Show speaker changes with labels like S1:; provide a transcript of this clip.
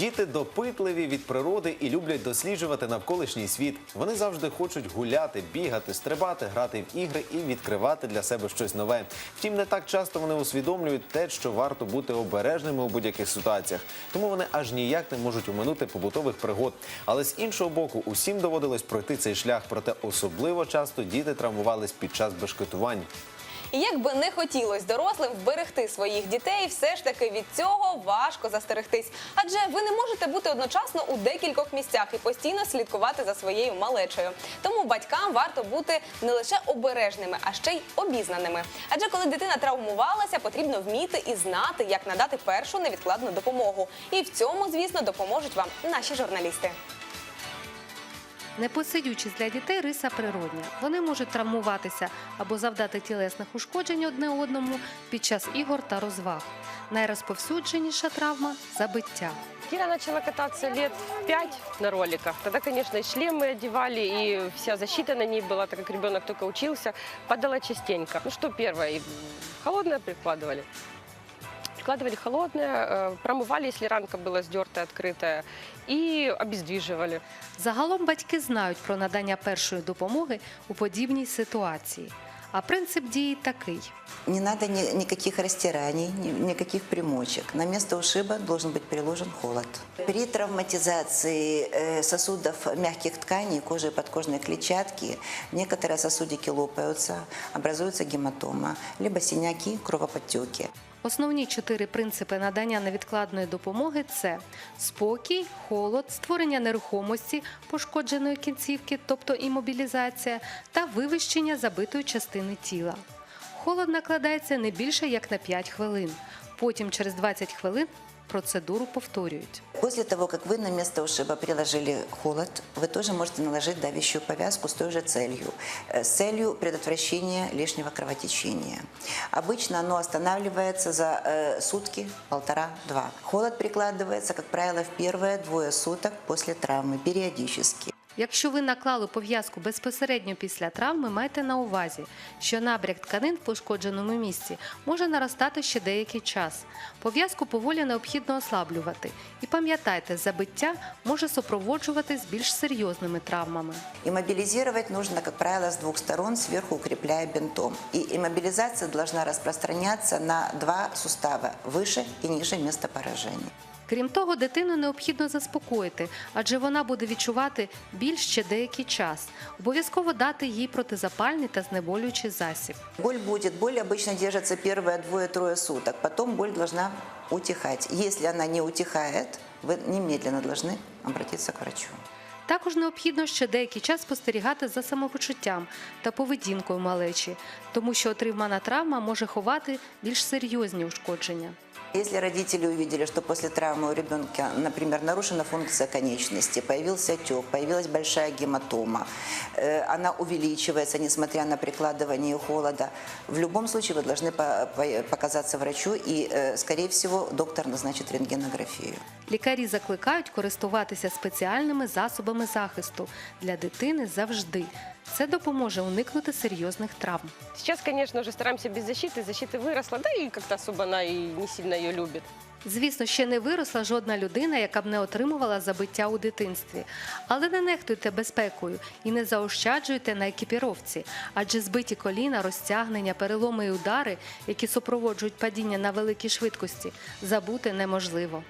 S1: Діти допитливі від природи і люблять досліджувати навколишній світ. Вони завжди хочуть гуляти, бігати, стрибати, грати в ігри і відкривати для себе щось нове. Втім, не так часто вони усвідомлюють те, що варто бути обережними у будь-яких ситуаціях. Тому вони аж ніяк не можуть уминути побутових пригод. Але з іншого боку, усім доводилось пройти цей шлях. Проте особливо часто діти травмувались під час бешкетувань.
S2: І як би не хотілось дорослим вберегти своїх дітей, все ж таки від цього важко застерегтись. Адже ви не можете бути одночасно у декількох місцях і постійно слідкувати за своєю малечею. Тому батькам варто бути не лише обережними, а ще й обізнаними. Адже коли дитина травмувалася, потрібно вміти і знати, як надати першу невідкладну допомогу. І в цьому, звісно, допоможуть вам наші журналісти.
S3: Непосидючість для дітей риса природня. Вони можуть травмуватися або завдати тілесних ушкоджень одне одному під час ігор та розваг. Найрозповсюдженіша травма забиття.
S4: Кира начала кататься лет в пять на роликах. Тогда, конечно, и шлемы одевали, и вся защита на ней была, так как ребенок только учился. Падала частенько. Ну что первое, и холодное прикладывали. Прикладывали холодное, э, промывали, если ранка была сдертая, открытая, и обездвиживали.
S3: Загалом батьки знають про надання першої допомоги у подібній ситуації. А принцип дії такий:
S5: Не надо ни- никаких растираний, ни- никаких примочек. На место ушиба должен быть приложен холод. При травматизации э, сосудов мягких тканей, кожи и подкожной клетчатки, некоторые сосудики лопаются, образуется гематома, либо синяки, кровоподтеки.
S3: Основні чотири принципи надання невідкладної допомоги це спокій, холод, створення нерухомості пошкодженої кінцівки, тобто імобілізація, та вивищення забитої частини тіла. Холод накладається не більше як на 5 хвилин. Потім через 20 хвилин процедуру повторюють.
S5: После того, как вы на место ушиба приложили холод, вы тоже можете наложить давящую повязку с той же целью, э, с целью предотвращения лишнего кровотечения. Обычно оно останавливается за э, сутки, полтора-два. Холод прикладывается, как правило, в первые двое суток после травмы, периодически.
S3: Якщо ви наклали пов'язку безпосередньо після травми, майте на увазі, що набряк тканин в пошкодженому місці може наростати ще деякий час. Пов'язку поволі необхідно ослаблювати. І пам'ятайте, забиття може супроводжуватись більш серйозними травмами.
S5: Иммобилизировать нужно, как правило, с двух сторон, сверху укрепляя бинтом. И иммобилизация должна распространяться на два сустава, выше и ниже места поражения.
S3: Крім того, дитину необхідно заспокоїти, адже вона буде відчувати біль ще деякий час. Обов'язково дати їй протизапальний та знеболюючий засіб.
S5: Боль будет. Боль обычно держится первые двое-трое суток. Потом боль должна утихать. Если она не утихает, вы немедленно должны обратиться к врачу.
S3: Також необхідно ще деякий час спостерігати за самопочуттям та поведінкою малечі, тому що отримана травма може ховати більш серйозні ушкодження.
S5: Если родители увидели, что после травмы у ребенка, например, нарушена функция конечности, появился отек, появилась большая гематома, э, она увеличивается, несмотря на прикладывание холода, в любом случае вы должны по- по- показаться врачу, и, э, скорее всего, доктор назначит рентгенографию.
S3: Лікарі закликають користуватися спеціальними засобами захисту для дитини завжди. Це допоможе уникнути серйозних травм.
S4: Сейчас, конечно, уже стараемся без защиты. Защита выросла, да и как-то особо она и не сильно ее любит.
S3: Звісно, ще не виросла жодна людина, яка б не отримувала забиття у дитинстві. Але не нехтуйте безпекою і не заощаджуйте на екіпіровці, адже збиті коліна, розтягнення, переломи і удари, які супроводжують падіння на великій швидкості, забути неможливо.